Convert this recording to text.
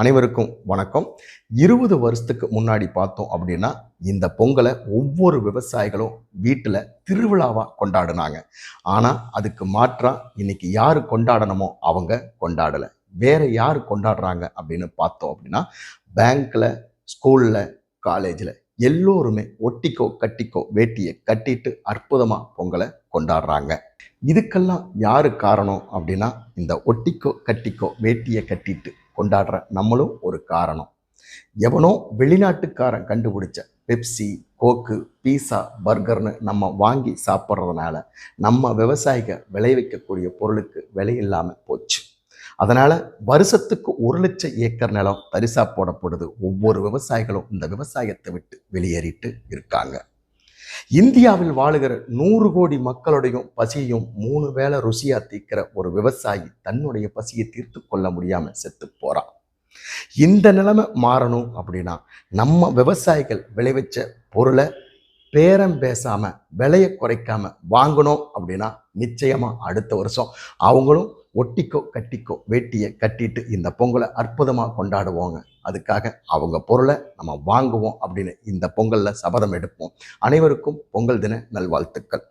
அனைவருக்கும் வணக்கம். இருபது வருஷத்துக்கு முன்னாடி பார்த்தோம் அப்படின்னா இந்த பொங்கலை ஒவ்வொரு விவசாயிகளும் வீட்டில் திருவிழாவாக கொண்டாடினாங்க. ஆனால் அதுக்கு மாற்றாக இன்னைக்கு யார் கொண்டாடணுமோ அவங்க கொண்டாடலை. வேற யார் கொண்டாடுறாங்க அப்படின்னு பார்த்தோம் அப்படின்னா பேங்க்கில் ஸ்கூலில் காலேஜில் எல்லோருமே ஒட்டிக்கோ கட்டிக்கோ வேட்டியை கட்டிட்டு அற்புதமாக பொங்கலை கொண்டாடுறாங்க. இதுக்கெல்லாம் யாரு காரணம் அப்படின்னா இந்த ஒட்டிக்கோ கட்டிக்கோ வேட்டியை கட்டிட்டு கொண்டாடுற நம்மளும் ஒரு காரணம். எவனோ வெளிநாட்டுக்காரன் கண்டுபிடிச்ச பெப்சி கோக்கு பீஸா பர்கர்னு நம்ம வாங்கி சாப்பிட்றதுனால நம்ம விவசாயிக விளைவிக்கக்கூடிய பொருளுக்கு விலை இல்லாமல் போச்சு. அதனால் வருஷத்துக்கு ஒரு லட்சம் ஏக்கர் நிலம் தரிசா போடப்படுது. ஒவ்வொரு விவசாயிகளும் இந்த விவசாயத்தை விட்டு வெளியேறிட்டு இருக்காங்க. இந்தியாவில் வாழுகிற நூறு கோடி மக்களுடையும் பசியையும் மூணு வேளை ருசியா தீர்க்கிற ஒரு விவசாயி தன்னுடைய பசியை தீர்த்து கொள்ள முடியாம செத்து போறான். இந்த நிலைமை மாறணும் அப்படின்னா நம்ம விவசாயிகள் விளைவிச்ச பொருளை பேரம் பேசாம விலையை குறைக்காம வாங்கணும் அப்படின்னா நிச்சயமா அடுத்த வருஷம் அவங்களும் ஒட்டிக்கோ கட்டிக்கோ வேட்டியை கட்டிட்டு இந்த பொங்கலை அற்புதமாக கொண்டாடுவோங்க. அதுக்காக அவங்க பொருளை நம்ம வாங்குவோம் அப்படின்னு இந்த பொங்கலில் சபதம் எடுப்போம். அனைவருக்கும் பொங்கல் தின நல்வாழ்த்துக்கள்.